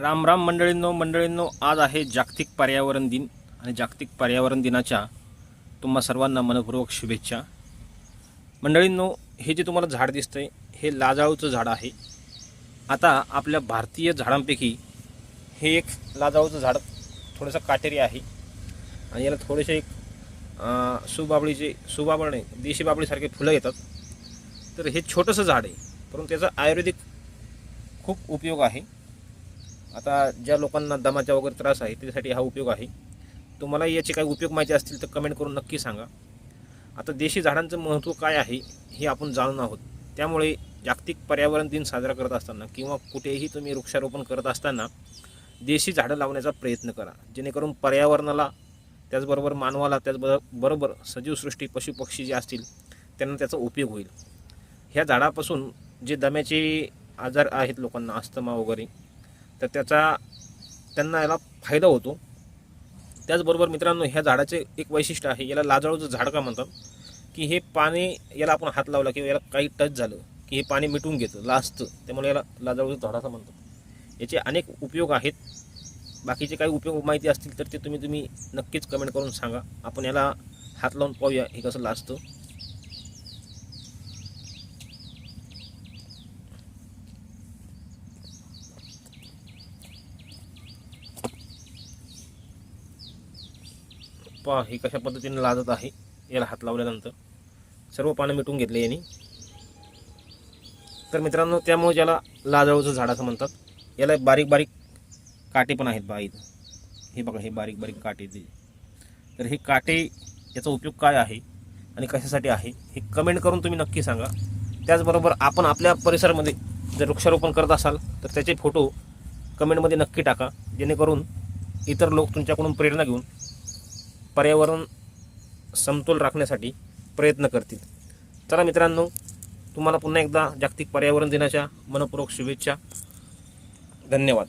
राम राम मंडळींनो मंडळींनो आज आहे जागतिक पर्यावरण दिन आणि जागतिक पर्यावरण दिनाच्या तुम्हा सर्वांना मनपूर्वक शुभेच्छा. मंडळींनो हे जे तुम्हाला झाड दिसतंय हे लाजाळूचं झाड आहे. आता आपल्या भारतीय झाडांपैकी हे एक लाजाळूचं झाड थोडंसं काटेरी आहे. आणि याला थोडेसे एक सुबाबळीचे सुबाबळ नाही देशी बाबळीसारखे फुलं येतात. तर हे छोटंसं झाड आहे परंतु त्याचा आयुर्वेदिक खूप उपयोग आहे. आता ज्या लोकांना दमाचा वगैरे त्रास आहे त्यासाठी हा उपयोग आहे. तुम्हाला याचे काही उपयोग माहिती असतील तर कमेंट करून नक्की सांगा. आता देशी झाडांचं महत्त्व काय आहे हे आपण जाणून आहोत. त्यामुळे जागतिक पर्यावरण दिन साजरा करत असताना किंवा कुठेही तुम्ही वृक्षारोपण करत असताना देशी झाडं लावण्याचा प्रयत्न करा. जेणेकरून पर्यावरणाला त्याचबरोबर मानवाला त्याचबरोबर बरोबर सजीवसृष्टी पशुपक्षी जे असतील त्यांना त्याचा उपयोग होईल. ह्या झाडापासून जे दम्याचे आजार आहेत लोकांना अस्थमा वगैरे तर त्याचा त्यांना याला फायदा होतो. त्याचबरोबर मित्रांनो ह्या झाडाचे एक वैशिष्ट्य आहे याला लाजाळूचं झाड का म्हणतात? की हे पाणी याला आपण हात लावला किंवा याला काही टच झालं की हे पाणी मिटून घेतं लाजतं त्यामुळे याला लाजाळूचं झाड असं म्हणतात. याचे अनेक उपयोग आहेत. बाकीचे काही उपयोग माहिती असतील तर ते तुम्ही तुम्ही नक्कीच कमेंट करून सांगा. आपण याला हात लावून पाहूया हे कसं लाजतं. पहा हे कशा पद्धतीने लाजत आहे याला हात लावल्यानंतर. सर्व पानं मिटून घेतले यांनी. तर मित्रांनो त्यामुळे याला लाजाळूचं झाड असं म्हणतात याला बारीक बारीक काटे पण आहेत बा इथं. हे बघा हे बारीक बारीक काटे ते. तर हे काटे याचा उपयोग काय आहे आणि कशासाठी आहे हे कमेंट करून तुम्ही नक्की सांगा. त्याचबरोबर आपण आपल्या परिसरामध्ये जर वृक्षारोपण करत असाल तर त्याचे फोटो कमेंटमध्ये नक्की टाका जेणेकरून इतर लोक तुमच्याकडून प्रेरणा घेऊन पर्यावरण समतोल राखण्यासाठी प्रयत्न करतील. चला मित्रांनो तुम्हाला पुन्हा एकदा जागतिक पर्यावरण दिनाच्या मनपूर्वक शुभेच्छा. धन्यवाद.